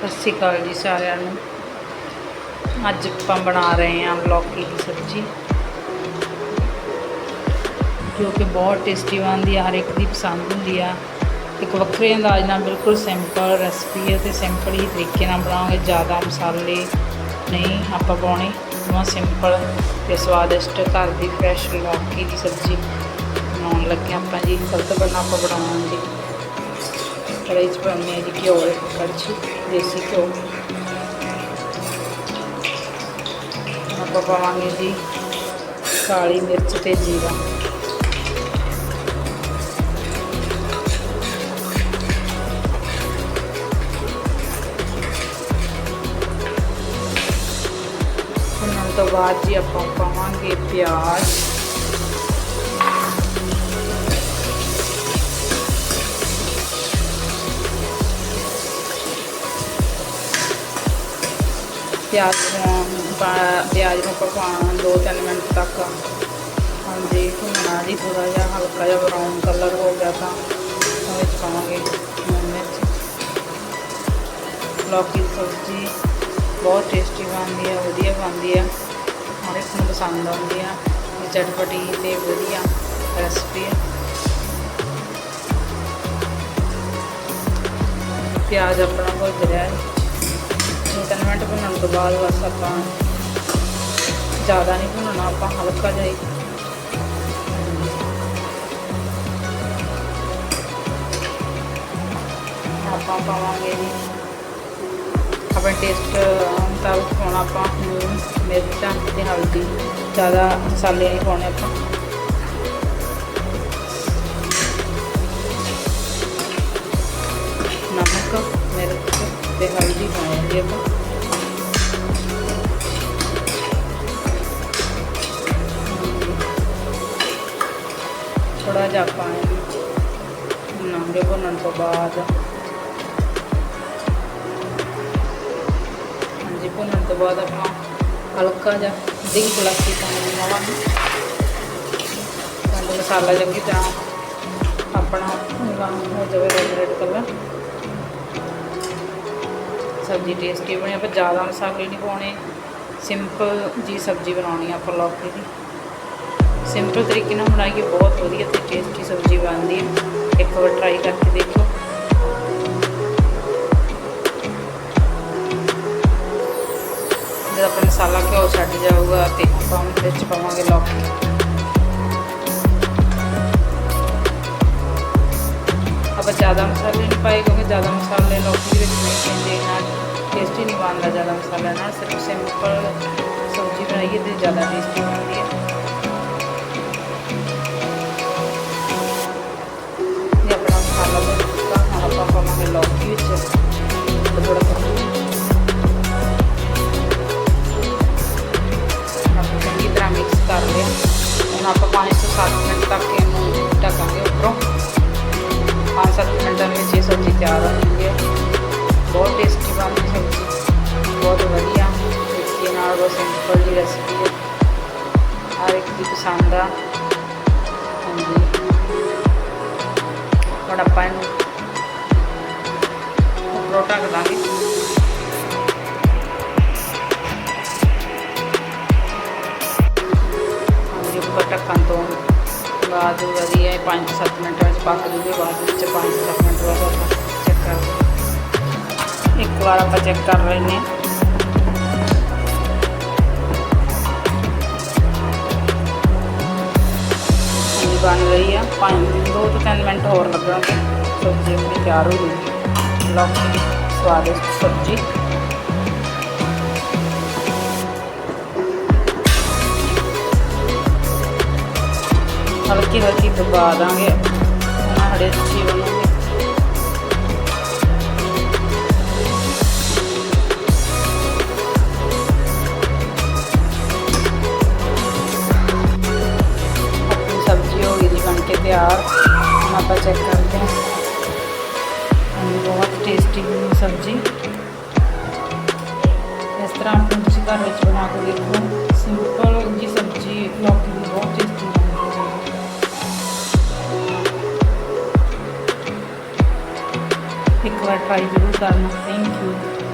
ਸਤਿ ਸ਼੍ਰੀ ਅਕਾਲ ਜੀ ਸਾਰਿਆਂ ਨੂੰ। ਅੱਜ ਆਪਾਂ ਬਣਾ ਰਹੇ ਹਾਂ ਲੌਕੀ ਦੀ ਸਬਜ਼ੀ, ਜੋ ਕਿ ਬਹੁਤ ਟੇਸਟੀ ਬਣਦੀ ਆ, ਹਰ ਇੱਕ ਦੀ ਪਸੰਦ ਹੁੰਦੀ ਆ। ਇੱਕ ਵੱਖਰੇ ਅੰਦਾਜ਼ ਨਾਲ ਬਿਲਕੁਲ ਸਿੰਪਲ ਰੈਸਪੀ ਹੈ ਤੇ ਸਿੰਪਲ ਹੀ ਤਰੀਕੇ ਨਾਲ ਬਣਾਉਂਗੇ ਜ਼ਿਆਦਾ ਮਸਾਲੇ ਨਹੀਂ ਆਪਾਂ ਪਾਉਣੇ ਬਹੁਤ ਸਿੰਪਲ ਤੇ ਸਵਾਦਿਸ਼ਟ ਘਰ ਦੀ ਫਰੈਸ਼ ਲੌਕੀ ਦੀ ਸਬਜ਼ੀ ਬਣਾਉਣ ਲੱਗੇ ਆਪਾਂ ਜੀ। ਸਭ ਤੋਂ ਪਹਿਲਾਂ ਆਪਾਂ ਬਣਾਵਾਂਗੇ। ਕੜਾਹੀ 'ਚ ਪਾਉਂਦੇ ਹਾਂ ਜੀ ਘਿਓ ਇੱਕ ਕੜਛੀ ਦੇਸੀ ਘਿਓ ਆਪਾਂ ਪਾਵਾਂਗੇ ਜੀ ਕਾਲੀ ਮਿਰਚ ਤੇ ਜੀਰਾ ਭੁੰਨਣ ਤੋਂ ਬਾਅਦ ਜੀ ਆਪਾਂ ਪਿਆਜ਼ ਪਿਆਜ਼ ਨੂੰ ਪਾ- ਪਿਆਜ਼ ਨੂੰ ਪਕਾਉਣਾ ਦੋ ਤਿੰਨ ਮਿੰਟ ਤੱਕ। ਹਾਂਜੀ, ਭੁੰਨਣਾ ਜੀ ਥੋੜਾ ਜਿਹਾ, ਹਲਕਾ ਜਿਹਾ ਬਰਾਊਨ ਕਲਰ ਹੋ ਗਿਆ ਤਾਂ ਉਹਦੇ ਵਿੱਚ ਪਾਵਾਂਗੇ ਮਿਰਚ। ਲੌਕੀ ਦੀ ਸਬਜ਼ੀ ਬਹੁਤ ਟੇਸਟੀ ਬਣਦੀ ਹੈ ਵਧੀਆ ਬਣਦੀ ਹੈ ਹਰ ਇੱਕ ਨੂੰ ਪਸੰਦ ਆਉਂਦੀ ਆ। ਚਟਪਟੀ ਤੇ ਵਧੀਆ ਰੈਸਪੀ ਹੈ ਪਿਆਜ਼ ਆਪਣਾ ਭੁੱਜ ਰਿਹਾ ਹੈ ਦੋ ਤਿੰਨ ਮਿੰਟ ਭੁੰਨਣ ਤੋਂ ਬਾਅਦ ਬਸ ਆਪਾਂ ਜ਼ਿਆਦਾ ਨਹੀਂ ਭੁੰਨਣਾ, ਆਪਾਂ ਹਲਕਾ ਜਿਹਾ ਆਪਾਂ ਪਾਵਾਂਗੇ ਜੀ। ਆਪਣੇ ਟੇਸਟ ਮੁਤਾਬਕ ਪਾਉਣਾ ਆਪਾਂ ਮਿਰਚਾਂ ਤੇ ਹਲਦੀ, ਜ਼ਿਆਦਾ ਮਸਾਲੇ ਨਹੀਂ ਪਾਉਣੇ ਆਪਾਂ। ਨਮਕ, ਮਿਰਚ ਤੇ ਹਲਦੀ ਪਾਵਾਂਗੇ ਆਪਾਂ। ਥੋੜਾ ਜਿਹਾ ਪਾਣੀ ਭੁੰਨਣ ਤੋਂ ਬਾਅਦ। ਹਾਂਜੀ, ਭੁੰਨਣ ਤੋਂ ਬਾਅਦ ਆਪਾਂ ਹਲਕਾ ਜਿਹਾ ਅੱਧੀ ਕੁ ਪਾਣੀ ਪਾਵਾਂਗੇ ਤਾਂ ਮਸਾਲਾ ਚੰਗੀ ਤਰ੍ਹਾਂ ਆਪਣਾ ਰੰਗ ਹੋ ਜਾਵੇ ਰੈਡ ਰੈਡ ਕਲਰ ਸਬਜ਼ੀ ਟੇਸਟੀ ਬਣੀ ਆਪਾਂ ਜ਼ਿਆਦਾ ਮਸਾਲੇ ਨਹੀਂ ਪਾਉਣੇ। ਸਿੰਪਲ ਜੀ ਸਬਜ਼ੀ ਬਣਾਉਣੀ ਆ ਆਪਾਂ ਲੌਕੀ ਦੀ। ਸਿੰਪਲ ਤਰੀਕੇ ਨਾਲ ਬਣਾਈਏ, ਬਹੁਤ ਵਧੀਆ ਤੇ ਟੇਸਟੀ ਸਬਜ਼ੀ ਬਣਦੀ ਹੈ। ਇੱਕ ਵਾਰ ਟਰਾਈ ਕਰਕੇ ਦੇਖੋ। ਜਦ ਆਪਣਾ ਮਸਾਲਾ ਘਿਓ ਛੱਡ ਜਾਊਗਾ ਤੇ ਆਪਾਂ ਉਹਦੇ ਵਿੱਚ ਪਾਵਾਂਗੇ ਲੌਕੀ ਆਪਾਂ ਜ਼ਿਆਦਾ ਮਸਾਲੇ ਨਹੀਂ ਪਾਏ ਕਿਉਂਕਿ ਜ਼ਿਆਦਾ ਮਸਾਲੇ ਲੌਕੀ ਵਿੱਚ ਨਹੀਂ ਪੈਂਦੇ ਨਾਲ ਟੇਸਟੀ ਨਹੀਂ ਬਣਦਾ ਜ਼ਿਆਦਾ ਮਸਾਲਾ ਨਾਲ ਸਿਰਫ ਸਿੰਪਲ ਸਬਜ਼ੀ ਬਣਾਈਏ ਤੇ ਜ਼ਿਆਦਾ ਟੇਸਟੀ ਬਣਦੀ ਹੈ। ਆਪਾਂ 5 ਤੋਂ 7 ਮਿੰਟ ਤੱਕ ਇਹਨੂੰ ਢੱਕਾਂਗੇ ਉੱਪਰੋਂ। 5-7 ਮਿੰਟਾਂ ਵਿੱਚ ਇਹ ਸਬਜ਼ੀ ਤਿਆਰ ਹੋ ਜਾਂਦੀ ਹੈ। ਬਹੁਤ ਟੇਸਟੀ ਬਣਦੀ ਸਬਜ਼ੀ। ਬਹੁਤ ਵਧੀਆ। ਤਰੀਕੇ ਨਾਲ ਬਹੁਤ ਸਿੰਪਲ ਦੀ ਰੈਸਪੀ ਹੈ। ਹਰ ਇੱਕ ਦੀ ਪਸੰਦ ਆ। ਹਾਂਜੀ। ਹੁਣ ਆਪਾਂ ਇਹਨੂੰ ਉੱਪਰੋਂ ਢੱਕ ਬਾਅਦ ਵਧੀਆ 5-7 ਮਿੰਟ ਵਿੱਚ ਪੱਕ ਜੂਗੇ, ਬਾਅਦ ਵਿੱਚ 5-7 ਮਿੰਟ ਬਾਅਦ ਆਪਾਂ ਚੈੱਕ ਕਰਦੇ ਇੱਕ ਵਾਰ ਆਪਾਂ ਚੈੱਕ ਕਰ ਲੈਂਦੇ ਹਾਂ। ਬਣ ਰਹੀ ਆ 5 ਦੋ ਤੋਂ 3 ਮਿੰਟ ਹੋਰ ਲੱਗਣਗੇ। ਸਬਜ਼ੀ ਆਪਣੀ ਤਿਆਰ ਹੋ ਜੂਗੀ ਲੌਕੀ ਸਵਾਦਿਸ਼ਟ ਸਬਜ਼ੀ। ਹਲਕੀ ਹਲਕੀ ਦਬਾ ਦਾਂਗੇ। ਉਹਨਾਂ ਹੜੇ ਅੱਛੀ ਬਣੂਗੀ ਆਪਣੀ ਸਬਜ਼ੀ ਹੋ ਗਈ ਜੀ, ਬਣ ਕੇ ਤਿਆਰ। ਹੁਣ ਆਪਾਂ ਚੈੱਕ ਕਰਦੇ ਹਾਂ। ਹਾਂਜੀ, ਬਹੁਤ ਟੇਸਟੀ ਬਣੀ ਸਬਜ਼ੀ। ਇਸ ਤਰ੍ਹਾਂ ਆਪਣੀ ਤੁਸੀਂ ਘਰ ਵਿੱਚ ਇੱਕ ਵਾਰ ਟਰਾਈ ਜ਼ਰੂਰ ਕਰਨਾ ਥੈਂਕ ਯੂ